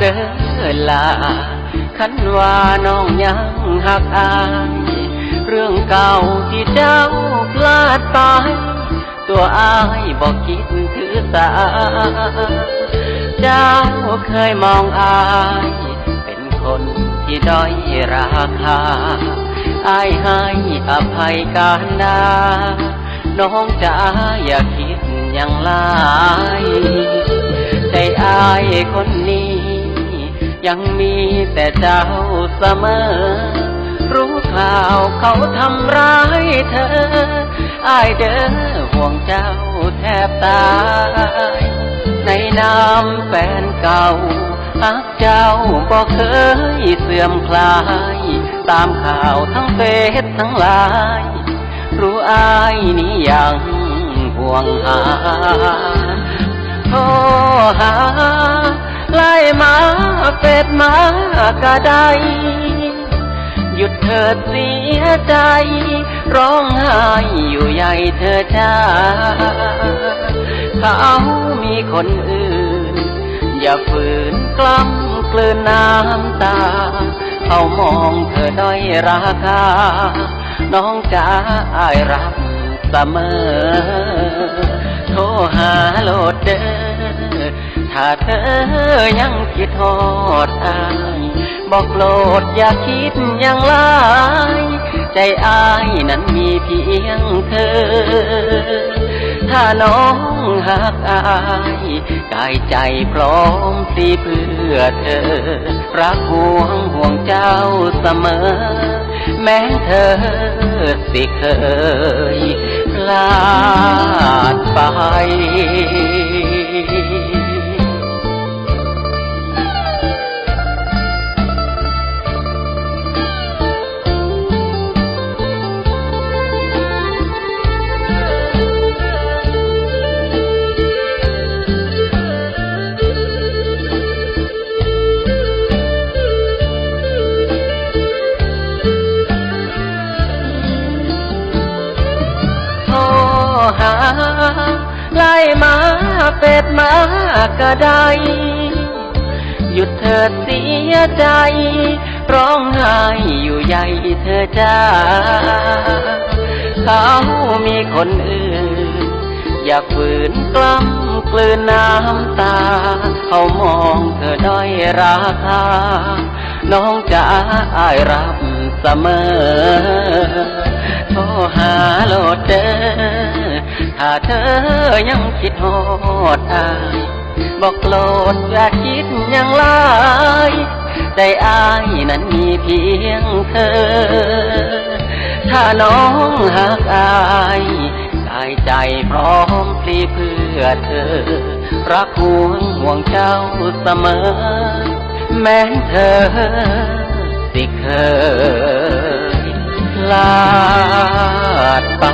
เด้อลาคันว่าน้องยังหักอายเรื่องเก่าที่เจ้าพลาดไปตัวอายบอกคิดถือสา เจ้าเคยมองอาย เป็นคนที่ด้อยราคา อายให้อภัยการดาน้องจ๋าอย่าคิดอย่างลายใจอายคนนี้ ยังมีแต่เจ้าเสมอ รู้ข่าวเขาทำร้ายเธอ อายเด้อห่วงเจ้าแทบตาย ในนามแฟนเก่าอักเจ้าบอกเคยเสื่อมคลาย ตามข่าวทั้งเฟซทั้งไลน์รู้อายนี้ยังห่วงหาโทรหาไล่มา ดมากระไดหยุดเถิดเสียใจ ร้องไห้อยู่ใหญ่เธอจ้า เขามีคนอื่น อย่าฝืนกล้ำกลืนน้ำตา เขามองเธอด้อยราคา น้องจ๋าอายรับเสมอ หาโลดเด้อถ้าเธอยังคิดทอดอายบอกโลดอย่าคิดอย่างไรใจอายนั้นมีเพียงเธอ ถ้าน้องหักอายกายใจพร้อมปลีเพื่อเธอ รักห่วงห่วงเจ้าเสมอ แม้เธอสิเคย ลาดไป เป็ดมากระไดหยุดเถิดเสียใจ ร้องไห้อยู่ใหญ่เธอจ้า เขามีคนอื่น อย่าฝืนกล้ำกลืนน้ำตา เขามองเธอด้อยราคา น้องจะอายรับเสมอ โทรหาโลดเดอ ถ้าเธอยังคิดฮอดอายบอกโลดอย่าคิดย่างไรใจอายนั้นมีเพียงเธอ ถ้าน้องหักอายกายใจพร้อมพลีเพื่อเธอ รักห่วงห่วงเจ้าเสมอ แม้เธอสิเคยลาดไป